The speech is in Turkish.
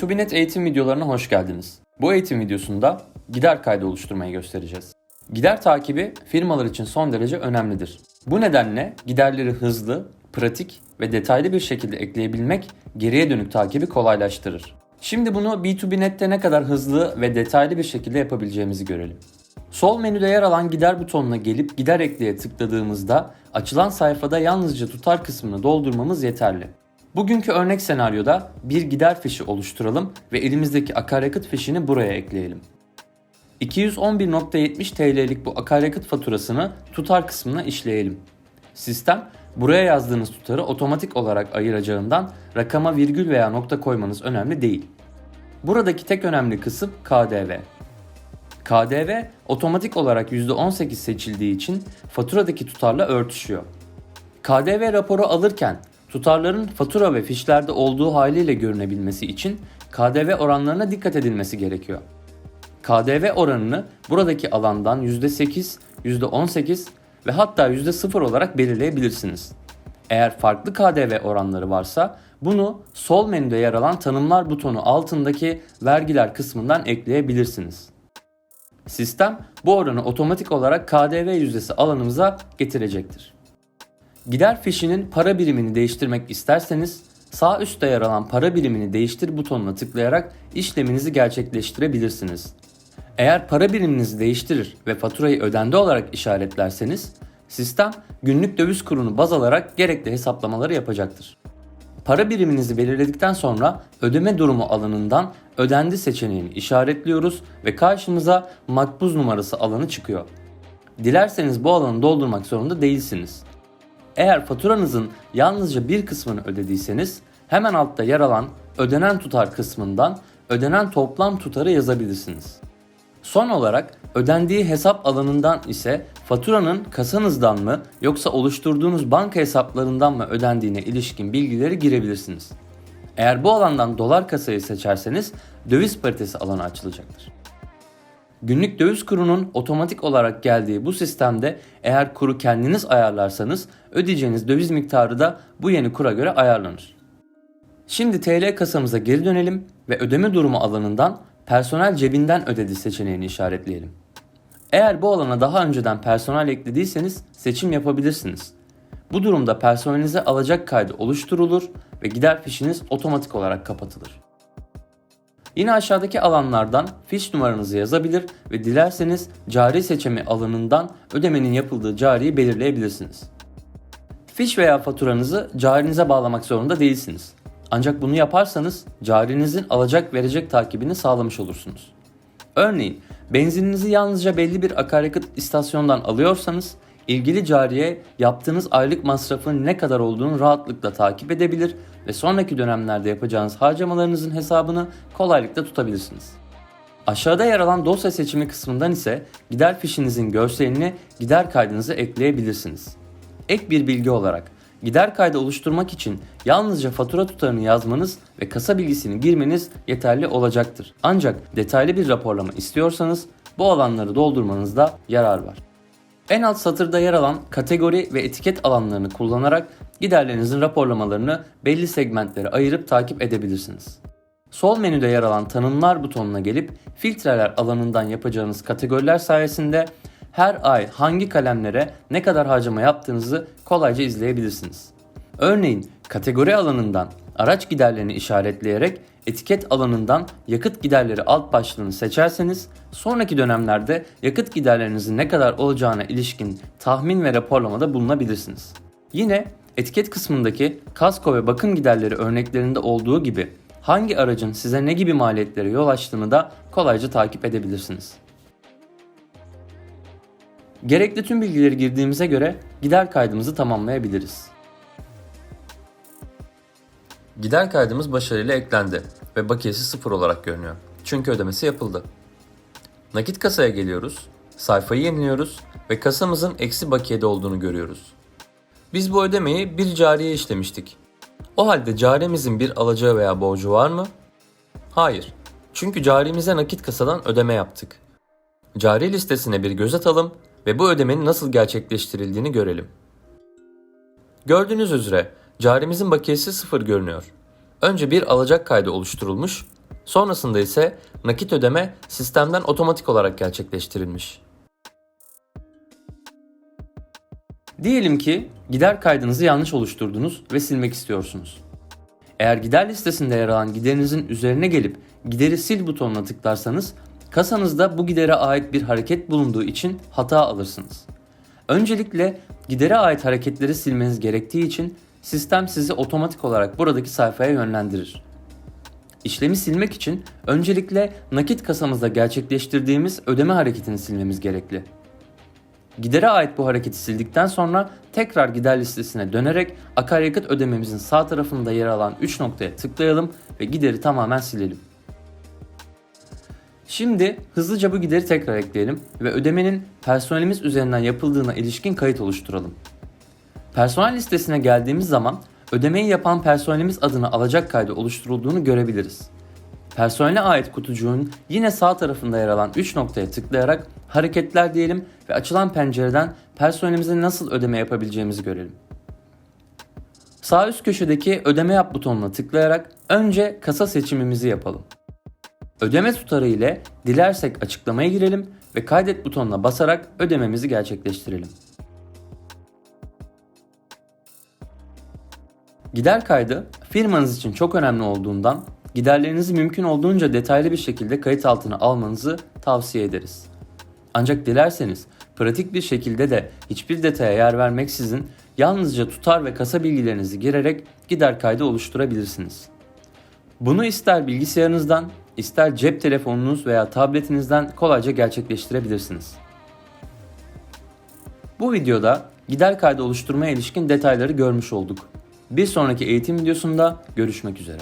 B2B eğitim videolarına hoş geldiniz. Bu eğitim videosunda gider kaydı oluşturmayı göstereceğiz. Gider takibi firmalar için son derece önemlidir. Bu nedenle giderleri hızlı, pratik ve detaylı bir şekilde ekleyebilmek geriye dönük takibi kolaylaştırır. Şimdi bunu B2B Net'te ne kadar hızlı ve detaylı bir şekilde yapabileceğimizi görelim. Sol menüde yer alan gider butonuna gelip gider ekleye tıkladığımızda açılan sayfada yalnızca tutar kısmını doldurmamız yeterli. Bugünkü örnek senaryoda bir gider fişi oluşturalım ve elimizdeki akaryakıt fişini buraya ekleyelim. 211.70 TL'lik bu akaryakıt faturasını tutar kısmına işleyelim. Sistem buraya yazdığınız tutarı otomatik olarak ayıracağından rakama virgül veya nokta koymanız önemli değil. Buradaki tek önemli kısım KDV. KDV otomatik olarak %18 seçildiği için faturadaki tutarla örtüşüyor. KDV raporu alırken tutarların fatura ve fişlerde olduğu haliyle görünebilmesi için KDV oranlarına dikkat edilmesi gerekiyor. KDV oranını buradaki alandan %8, %18 ve hatta %0 olarak belirleyebilirsiniz. Eğer farklı KDV oranları varsa bunu sol menüde yer alan tanımlar butonu altındaki vergiler kısmından ekleyebilirsiniz. Sistem bu oranı otomatik olarak KDV yüzdesi alanımıza getirecektir. Gider fişinin para birimini değiştirmek isterseniz sağ üstte yer alan para birimini değiştir butonuna tıklayarak işleminizi gerçekleştirebilirsiniz. Eğer para biriminizi değiştirir ve faturayı ödendi olarak işaretlerseniz sistem günlük döviz kurunu baz alarak gerekli hesaplamaları yapacaktır. Para biriminizi belirledikten sonra ödeme durumu alanından ödendi seçeneğini işaretliyoruz ve karşımıza makbuz numarası alanı çıkıyor. Dilerseniz bu alanı doldurmak zorunda değilsiniz. Eğer faturanızın yalnızca bir kısmını ödediyseniz hemen altta yer alan ödenen tutar kısmından ödenen toplam tutarı yazabilirsiniz. Son olarak ödendiği hesap alanından ise faturanın kasanızdan mı yoksa oluşturduğunuz banka hesaplarından mı ödendiğine ilişkin bilgileri girebilirsiniz. Eğer bu alandan dolar kasayı seçerseniz döviz paritesi alanı açılacaktır. Günlük döviz kurunun otomatik olarak geldiği bu sistemde eğer kuru kendiniz ayarlarsanız ödeyeceğiniz döviz miktarı da bu yeni kura göre ayarlanır. Şimdi TL kasamıza geri dönelim ve ödeme durumu alanından personel cebinden ödedi seçeneğini işaretleyelim. Eğer bu alana daha önceden personel eklediyseniz seçim yapabilirsiniz. Bu durumda personelinize alacak kaydı oluşturulur ve gider fişiniz otomatik olarak kapatılır. Yine aşağıdaki alanlardan fiş numaranızı yazabilir ve dilerseniz cari seçimi alanından ödemenin yapıldığı cariyi belirleyebilirsiniz. Fiş veya faturanızı carinize bağlamak zorunda değilsiniz. Ancak bunu yaparsanız carinizin alacak verecek takibini sağlamış olursunuz. Örneğin benzininizi yalnızca belli bir akaryakıt istasyondan alıyorsanız ilgili cariye yaptığınız aylık masrafın ne kadar olduğunu rahatlıkla takip edebilir ve sonraki dönemlerde yapacağınız harcamalarınızın hesabını kolaylıkla tutabilirsiniz. Aşağıda yer alan dosya seçimi kısmından ise gider fişinizin görselini gider kaydınıza ekleyebilirsiniz. Ek bir bilgi olarak gider kaydı oluşturmak için yalnızca fatura tutarını yazmanız ve kasa bilgisini girmeniz yeterli olacaktır. Ancak detaylı bir raporlama istiyorsanız bu alanları doldurmanızda yarar var. En alt satırda yer alan kategori ve etiket alanlarını kullanarak giderlerinizin raporlamalarını belli segmentlere ayırıp takip edebilirsiniz. Sol menüde yer alan tanımlar butonuna gelip filtreler alanından yapacağınız kategoriler sayesinde her ay hangi kalemlere ne kadar harcama yaptığınızı kolayca izleyebilirsiniz. Örneğin kategori alanından araç giderlerini işaretleyerek etiket alanından yakıt giderleri alt başlığını seçerseniz sonraki dönemlerde yakıt giderlerinizin ne kadar olacağına ilişkin tahmin ve raporlamada bulunabilirsiniz. Yine etiket kısmındaki kasko ve bakım giderleri örneklerinde olduğu gibi hangi aracın size ne gibi maliyetlere yol açtığını da kolayca takip edebilirsiniz. Gerekli tüm bilgileri girdiğimize göre gider kaydımızı tamamlayabiliriz. Gider kaydımız başarıyla eklendi ve bakiyesi sıfır olarak görünüyor. Çünkü ödemesi yapıldı. Nakit kasaya geliyoruz, sayfayı yeniliyoruz ve kasamızın eksi bakiyede olduğunu görüyoruz. Biz bu ödemeyi bir cariye işlemiştik. O halde caremizin bir alacağı veya borcu var mı? Hayır. Çünkü carimize nakit kasadan ödeme yaptık. Cari listesine bir göz atalım ve bu ödemenin nasıl gerçekleştirildiğini görelim. Gördüğünüz üzere carimizin bakiyesi sıfır görünüyor. Önce bir alacak kaydı oluşturulmuş, Sonrasında ise nakit ödeme sistemden otomatik olarak gerçekleştirilmiş. Diyelim ki gider kaydınızı yanlış oluşturdunuz ve silmek istiyorsunuz. Eğer gider listesinde yer alan giderinizin üzerine gelip gideri sil butonuna tıklarsanız kasanızda bu gidere ait bir hareket bulunduğu için hata alırsınız. Öncelikle gidere ait hareketleri silmeniz gerektiği için sistem sizi otomatik olarak buradaki sayfaya yönlendirir. İşlemi silmek için öncelikle nakit kasamızda gerçekleştirdiğimiz ödeme hareketini silmemiz gerekli. Gidere ait bu hareketi sildikten sonra tekrar gider listesine dönerek akaryakıt ödememizin sağ tarafında yer alan 3 noktaya tıklayalım ve gideri tamamen silelim. Şimdi hızlıca bu gideri tekrar ekleyelim ve ödemenin personelimiz üzerinden yapıldığına ilişkin kayıt oluşturalım. Personel listesine geldiğimiz zaman ödemeyi yapan personelimiz adına alacak kaydı oluşturulduğunu görebiliriz. Personele ait kutucuğun yine sağ tarafında yer alan 3 noktaya tıklayarak hareketler diyelim ve açılan pencereden personelimize nasıl ödeme yapabileceğimizi görelim. Sağ üst köşedeki ödeme yap butonuna tıklayarak önce kasa seçimimizi yapalım. Ödeme tutarı ile dilersek açıklamaya girelim ve kaydet butonuna basarak ödememizi gerçekleştirelim. Gider kaydı firmanız için çok önemli olduğundan giderlerinizi mümkün olduğunca detaylı bir şekilde kayıt altına almanızı tavsiye ederiz. Ancak dilerseniz pratik bir şekilde de hiçbir detaya yer vermeksizin yalnızca tutar ve kasa bilgilerinizi girerek gider kaydı oluşturabilirsiniz. Bunu ister bilgisayarınızdan, ister cep telefonunuz veya tabletinizden kolayca gerçekleştirebilirsiniz. Bu videoda gider kaydı oluşturmaya ilişkin detayları görmüş olduk. Bir sonraki eğitim videosunda görüşmek üzere.